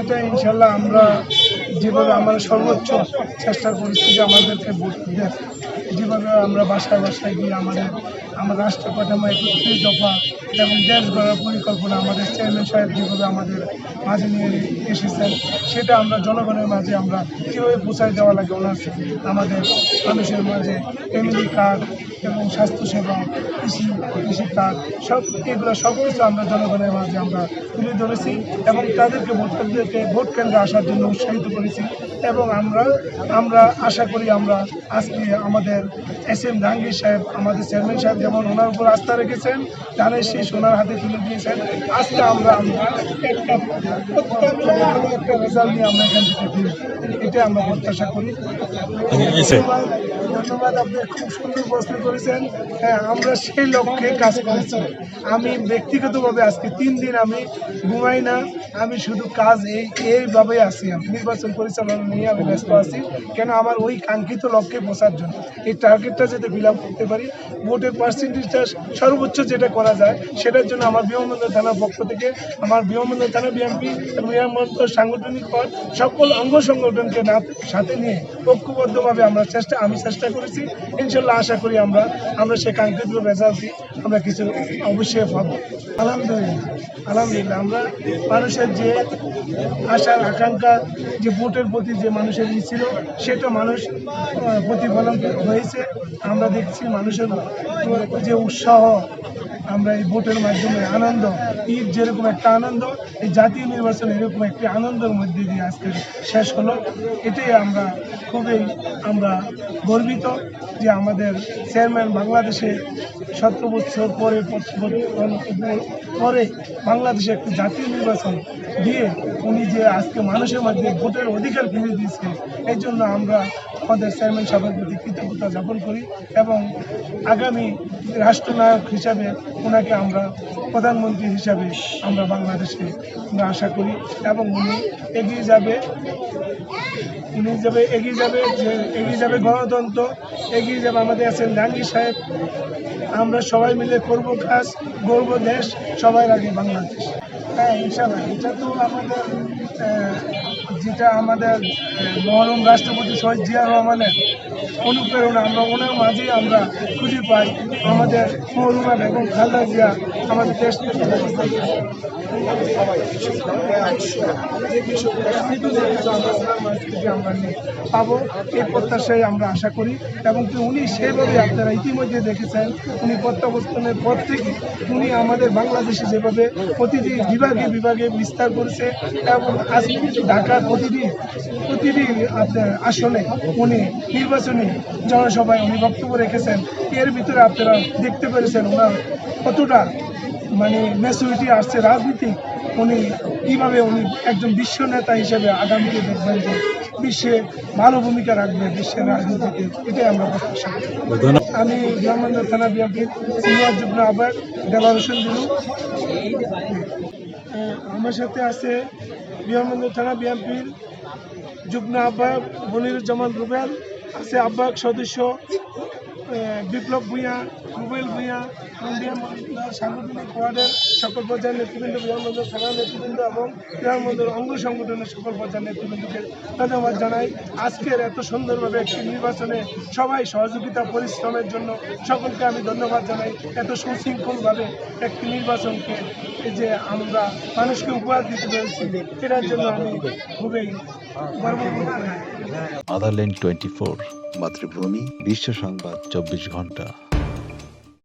সেটা ইনশাল্লাহ আমরা যেভাবে আমরা সর্বোচ্চ চেষ্টা করছি যে আমাদেরকে ভোট দেয় যেভাবে আমরা বাসায় বাসায় গিয়ে আমাদের, আমার রাষ্ট্র কাঠামো একত্রিশ দফা এবং দেশ গড়ার পরিকল্পনা আমাদের চেয়ারম্যান সাহেব যেভাবে আমাদের মাঝে নিয়ে এসেছেন, সেটা আমরা জনগণের মাঝে আমরা কীভাবে পৌঁছায় দেওয়া লাগে, ওনার আমাদের মানুষের মাঝে ফ্যামিলি কার্ড এবং স্বাস্থ্যসেবা কৃষি কৃষি কার্ড সব এগুলো সব কিছু আমরা জনগণের মাঝে আমরা তুলে ধরেছি এবং তাদেরকে ভোটারদেরকে ভোট কেন্দ্রে আসার জন্য উৎসাহিত করেছি এবং আমরা আমরা আশা করি আমরা আজকে আমাদের এস এম জাহাঙ্গীর সাহেব আমাদের চেয়ারম্যান সাহেব যেমন ওনার উপর আস্থা রেখেছেন ধানের শেষ ওনার হাতে তুলে দিয়েছেন আজকে আমরা আমরা একটা অত্যন্ত ভালো একটা রেজাল্ট নিয়ে আমরা এখান থেকে ফিরি এটা আমরা প্রত্যাশা করি। ধন্যবাদ ধন্যবাদ আপনি খুব সুন্দর প্রশ্ন করেছেন হ্যাঁ আমরা সেই লক্ষ্যে কাজ করেছি। আমি ব্যক্তিগতভাবে আজকে তিন দিন আমি ঘুমাই না, আমি শুধু কাজ এই, এইভাবে আছি। আমি নির্বাচন পরিচালনা নিয়ে আমি ব্যস্ত আছি, কেন আমার ওই কাঙ্ক্ষিত লক্ষ্যে পৌঁছার জন্য। এই টার্গেটটা যাতে ফিল করতে পারি ভোটের পার্সেন্টেজটা সর্বোচ্চ যেটা করা যায়, সেটার জন্য আমার বিমানবন্দর থানার পক্ষ থেকে আমার বিমানবন্দর থানা বিএমপি বিমানবন্দর সাংগঠনিক পদ, সকল অঙ্গ সংগঠনকে সাথে নিয়ে ঐক্যবদ্ধভাবে আমরা চেষ্টা, আমি চেষ্টা করেছি। ইনশাল্লাহ আশা করি আমরা আমরা আমরা সে কাঙ্ক্ষিত রেজাল্ট আমরা কিছু অবশ্যই পাবো। আলহামদুলিল্লাহ আলহামদুলিল্লাহ, আমরা মানুষের যে আশার আকাঙ্ক্ষা, যে ভোটের প্রতি যে মানুষের ই ছিল, সেটা মানুষ প্রতিফলন হয়েছে। আমরা দেখছি মানুষের যে উৎসাহ, আমরা এই ভোটের মাধ্যমে আনন্দ, ঈদ যেরকম একটা আনন্দ, এই জাতীয় নির্বাচন এরকম একটি আনন্দের মধ্যে দিয়ে আজকে শেষ হলো। এটাই আমরা খুবই আমরা গর্বিত যে আমাদের চেয়ারম্যান বাংলাদেশে সতেরো বছর পরে পরে বাংলাদেশে একটি জাতীয় নির্বাচন দিয়ে উনি যে আজকে মানুষের মধ্যে ভোটের অধিকার ফিরিয়ে দিয়েছে, এই জন্য আমরা আমাদের চেয়ারম্যান সাহেবের প্রতি কৃতজ্ঞতা জ্ঞাপন করি এবং আগামী রাষ্ট্রনায়ক হিসাবে ওনাকে আমরা প্রধানমন্ত্রী হিসাবে আমরা বাংলাদেশে আমরা আশা করি এবং উনি এগিয়ে যাবে। উনি যাবে, এগিয়ে যাবে, যে এগিয়ে যাবে গণতন্ত্র, এগিয়ে যাবে আমাদের আছেন জাহাঙ্গীর সাহেব, আমরা সবাই মিলে করব কাজ, গর্ব দেশ, সবাই আগে বাংলাদেশ। হ্যাঁ ইনশাল্লাহ এটা তো আমাদের যেটা আমাদের মহরম রাষ্ট্রপতি শহীদ জিয়া রহমানের অনুপ্রেরণা আমরা ওনার মাঝেই আমরা খুঁজে পাই আমাদের মহরুমা বেগম খালদা জিয়া আমাদের দেশ পাবো, এই প্রত্যাশায় আমরা আশা করি এবং উনি সেভাবে আপনারা ইতিমধ্যে দেখেছেন, উনি প্রত্যাবর্তনের পর থেকে উনি আমাদের বাংলাদেশে যেভাবে প্রতিটি বিভাগে বিভাগে বিস্তার করেছে এবং আজকে ঢাকার প্রতিটি প্রতিটি আপনার আসনে উনি নির্বাচনী জনসভায় উনি বক্তব্য রেখেছেন এর ভিতরে আপনারা দেখতে পেরেছেন ওনার কতটা মানে ম্যাচুরিটি আসছে রাজনীতি উনি কীভাবে উনি একজন বিশ্ব নেতা হিসেবে আগামীতে দেখবেন যে বিশ্বে ভালো ভূমিকা রাখবে বিশ্বের রাজনীতিতে এটাই আমরা প্রত্যাশা আমি গ্রামাঞ্চল থানা বিএনপির সিনিয়র যুগ্ম আহ্বায়ক দেলার হোসেন দিলু আমার সাথে আছে বিমানবন্দর থানা বিএনপির যুগ্ম আহ্বায়ক মনিরুজ্জামান রুবেল। আছে আহ্বায়ক সদস্য। বিপ্লব ভূঁইয়া রুবেল ভূঁইয়া ইন্ডিয়ান সাংগঠনিক ওয়ার্ডের সকল পর্যায়ের নেতৃবৃন্দ বিমানবন্দর থানার নেতৃবৃন্দ এবং বিমানবন্দর অঙ্গ সংগঠনের সকল পর্যায়ের নেতৃবৃন্দকে ধন্যবাদ জানাই। আজকের এত সুন্দরভাবে একটি নির্বাচনে সবাই সহযোগিতা, পরিশ্রমের জন্য সকলকে আমি ধন্যবাদ জানাই। এত সুশৃঙ্খলভাবে একটি নির্বাচনকে যে আমরা মানুষকে উপহার দিতে পেরেছি, এটার জন্য আমি খুবই গর্ববোধ করি। আদারল্যান্ড টোয়েন্টি ফোর মাতৃভূমি বিশ্ব সংবাদ চব্বিশ ঘণ্টা।